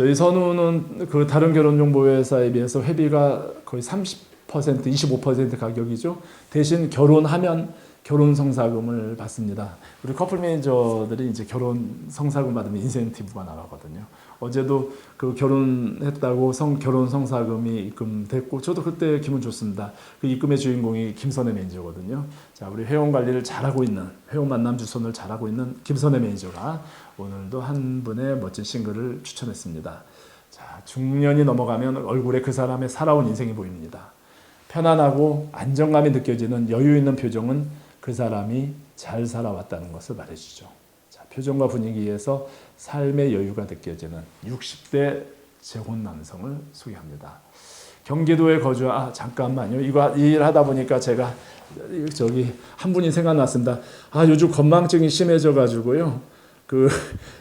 저희 선우는 그 다른 결혼정보회사에 비해서 회비가 거의 30% 25% 가격이죠. 대신 결혼하면 결혼 성사금을 받습니다. 우리 커플 매니저들이 이제 결혼 성사금 받으면 인센티브가 나가거든요. 어제도 그 결혼했다고 성 결혼 성사금이 입금됐고 저도 그때 기분 좋습니다. 그 입금의 주인공이 김선혜 매니저거든요. 자, 우리 회원 관리를 잘하고 있는 회원 만남 주선을 잘하고 있는 김선혜 매니저가 오늘도 한 분의 멋진 싱글을 추천했습니다. 자, 중년이 넘어가면 얼굴에 그 사람의 살아온 인생이 보입니다. 편안하고 안정감이 느껴지는 여유 있는 표정은 그 사람이 잘 살아왔다는 것을 말해주죠. 자, 표정과 분위기에서 삶의 여유가 느껴지는 60대 재혼 남성을 소개합니다. 경기도에 거주 아 잠깐만요. 이거 일하다 보니까 제가 저기 한 분이 생각났습니다. 아 요즘 건망증이 심해져 가지고요. 그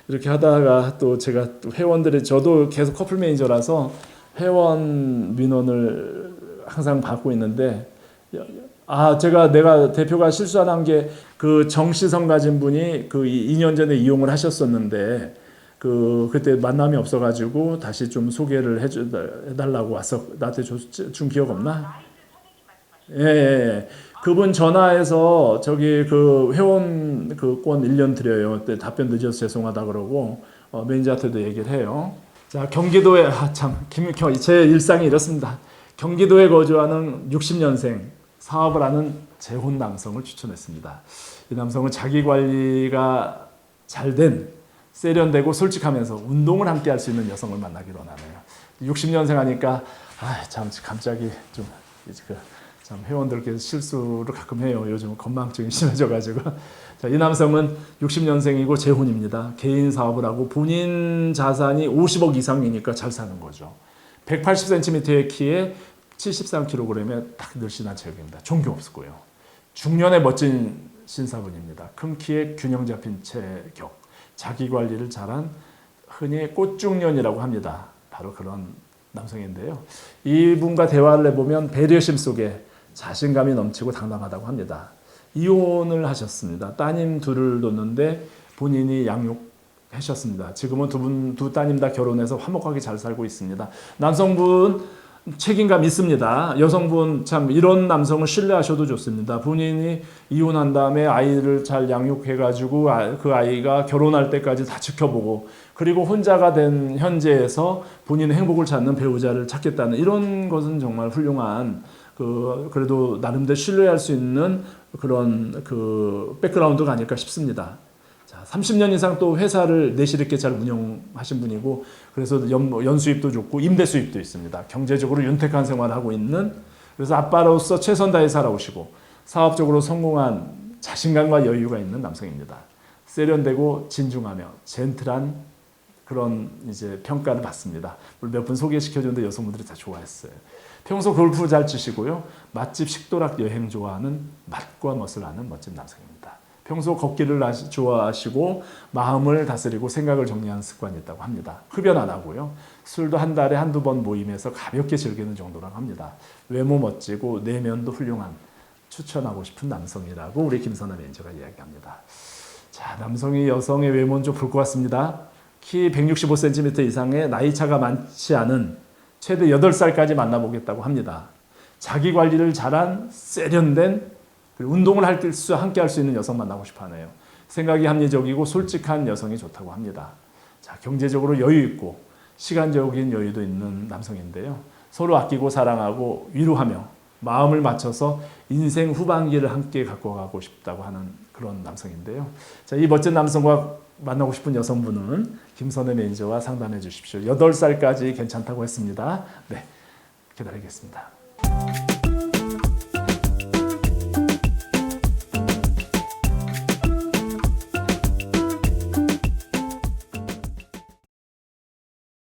이렇게 하다가 또 제가 또 회원들이 저도 계속 커플 매니저라서 회원 민원을 항상 받고 있는데 아 제가 내가 대표가 실수한 게 그 정시성 가진 분이 그 2년 전에 이용을 하셨었는데 그 그때 만남이 없어가지고 다시 좀 소개를 해줘 해달라고 왔어 나한테 줘, 준 기억 없나? 예, 예, 예. 그분 전화해서 저기 그 회원 그권 1년 드려요. 그때 답변 늦어서 죄송하다 그러고 어, 매니저한테도 얘기를 해요. 자 경기도에 아참제 일상이 이렇습니다. 경기도에 거주하는 60년생 사업을 하는 재혼 남성을 추천했습니다. 이 남성은 자기 관리가 잘 된 세련되고 솔직하면서 운동을 함께 할 수 있는 여성을 만나기로 하네요. 60년생 하니까 아참 갑자기 좀 그 참 회원들께서 실수를 가끔 해요. 요즘 건망증이 심해져가지고. 자, 이 남성은 60년생이고 재혼입니다. 개인 사업을 하고 본인 자산이 50억 이상이니까 잘 사는 거죠. 180cm의 키에 73kg에 딱 늘씬한 체격입니다. 종교 없고요. 중년의 멋진 신사분입니다. 큰 키에 균형 잡힌 체격, 자기 관리를 잘한 흔히 꽃중년이라고 합니다. 바로 그런 남성인데요. 이분과 대화를 해보면 배려심 속에 자신감이 넘치고 당당하다고 합니다. 이혼을 하셨습니다. 따님 둘을 뒀는데 본인이 양육하셨습니다. 지금은 두 분, 두 따님 다 결혼해서 화목하게 잘 살고 있습니다. 남성분 책임감 있습니다. 여성분 참 이런 남성을 신뢰하셔도 좋습니다. 본인이 이혼한 다음에 아이를 잘 양육해가지고 아- 그 아이가 결혼할 때까지 다 지켜보고 그리고 혼자가 된 현재에서 본인의 행복을 찾는 배우자를 찾겠다는 이런 것은 정말 훌륭한 그 그래도 나름대로 신뢰할 수 있는 그런 그 백그라운드가 아닐까 싶습니다. 자, 30년 이상 또 회사를 내실 있게 잘 운영하신 분이고 그래서 연, 연수입도 좋고 임대 수입도 있습니다. 경제적으로 윤택한 생활을 하고 있는 그래서 아빠로서 최선 다해 살아오시고 사업적으로 성공한 자신감과 여유가 있는 남성입니다. 세련되고 진중하며 젠틀한 그런 이제 평가를 받습니다. 몇 분 소개시켜줬는데 여성분들이 다 좋아했어요. 평소 골프 잘 치시고요. 맛집 식도락 여행 좋아하는 맛과 멋을 아는 멋진 남성입니다. 평소 걷기를 좋아하시고 마음을 다스리고 생각을 정리하는 습관이 있다고 합니다. 흡연 안 하고요. 술도 한 달에 한두 번 모임에서 가볍게 즐기는 정도라고 합니다. 외모 멋지고 내면도 훌륭한 추천하고 싶은 남성이라고 우리 김선아 매니저가 이야기합니다. 자, 남성이 여성의 외모는 좀 볼 것 같습니다. 키 165cm 이상의 나이 차가 많지 않은 최대 8살까지 만나보겠다고 합니다. 자기 관리를 잘한 세련된 운동을 할 수 함께 할 수 있는 여성 만나고 싶어 하네요. 생각이 합리적이고 솔직한 여성이 좋다고 합니다. 자, 경제적으로 여유 있고 시간적인 여유도 있는 남성인데요. 서로 아끼고 사랑하고 위로하며 마음을 맞춰서 인생 후반기를 함께 갖고 가고 싶다고 하는 그런 남성인데요. 자, 이 멋진 남성과 만나고 싶은 여성분은 김선혜 매니저와 상담해 주십시오. 8살까지 괜찮다고 했습니다. 네. 기다리겠습니다.